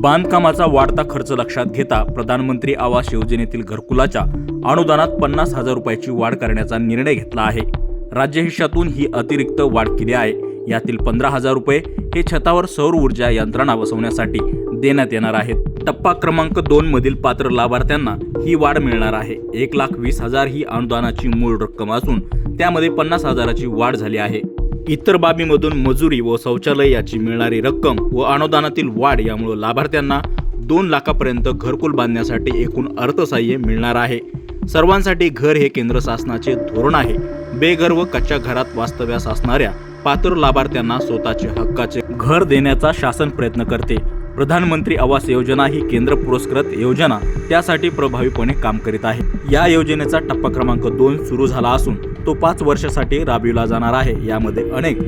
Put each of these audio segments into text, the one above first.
बांधकामाचा वाढता खर्च लक्षात घेता प्रधानमंत्री आवास योजनेतील घरकुलाच्या अनुदानात पन्नास हजार रुपयाची वाढ करण्याचा निर्णय घेतला आहे. राज्य हिश्शातून ही अतिरिक्त वाढ केली आहे. यातील पंधरा हजार रुपये हे छतावर सौर ऊर्जा यंत्रणा बसवण्यासाठी देण्यात येणार आहेत. टप्पा क्रमांक दोन मधील पात्र लाभार्थ्यांना ही वाढ मिळणार आहे. एक लाख वीस हजार ही अनुदानाची मूळ रक्कम असून त्यामध्ये पन्नास हजाराची वाढ झाली आहे. इतर बाबीमधून मजुरी व शौचालय याची मिळणारी रक्कम व अनुदानातील वाढ यामुळे लाभार्थ्यांना दोन लाखापर्यंत घरकुल बांधण्यासाठी एकूण अर्थसहाय्य मिळणार आहे. सर्वांसाठी घर हे केंद्र शासनाचे धोरण आहे. बेघर व कच्च्या घरात वास्तव्यास असणाऱ्या पात्र लाभार्थ्यांना स्वतःचे हक्काचे घर देण्याचा शासन प्रयत्न करते. प्रधानमंत्री आवास योजना ही केंद्र पुरस्कृत योजना. त्यासाठी प्रभावीपणे काम करीत आहे. या योजनेचा टप्पा क्रमांक दोन सुरू झाला असून तो पाच वर्षासाठी राबविला जाणार आहे. यामध्ये अनेक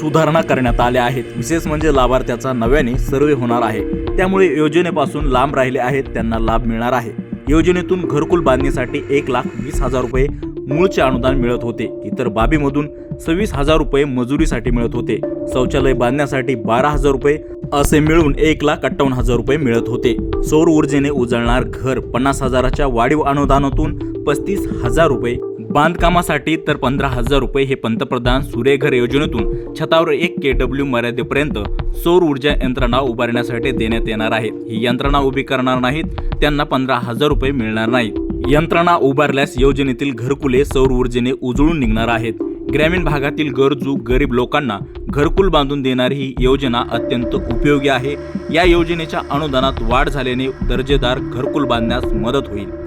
सुधारणा करण्यात आल्या आहेत. विशेष म्हणजे लाभार्थ्याचा नव्याने सर्वे होणार आहे. त्यामुळे योजनेपासून लांब राहिले आहेत. त्यांना लाभ मिळणार आहे. योजनेतून घरकुल बांधणीसाठी एक लाख वीस हजार रुपये मूळचे अनुदान मिळत होते. इतर बाबीमधून सव्वीस हजार रुपये मजुरीसाठी मिळत होते. शौचालय बांधण्यासाठी बारा हजार रुपये असे मिळून एक लाख अठ्ठावन्न हजार रुपये मिळत होते. सौर ऊर्जेने उजळणार घर पन्नास हजाराच्या वाढीव अनुदानातून पस्तीस हजार रुपये. बांधकामासाठी तर पंधरा हजार रुपये हे पंतप्रधान सूर्यघर योजनेतून छतावर एक के डब्ल्यू मर्यादेपर्यंत सौर ऊर्जा यंत्रणा उभारण्यासाठी देण्यात येणार आहे ही यंत्रणा उभी करणार नाहीत त्यांना पंधरा हजार रुपये मिळणार नाहीत. यंत्रणा उभारल्यास योजनेतील घरकुले सौर ऊर्जेने उजळून निघणार आहेत. ग्रामीण भागातील गरजू गरीब लोकांना घरकुल बांधून देणारी ही योजना अत्यंत उपयोगी आहे. या योजनेच्या अनुदानात वाढ झाल्याने दर्जेदार घरकुल बांधण्यास मदत होईल.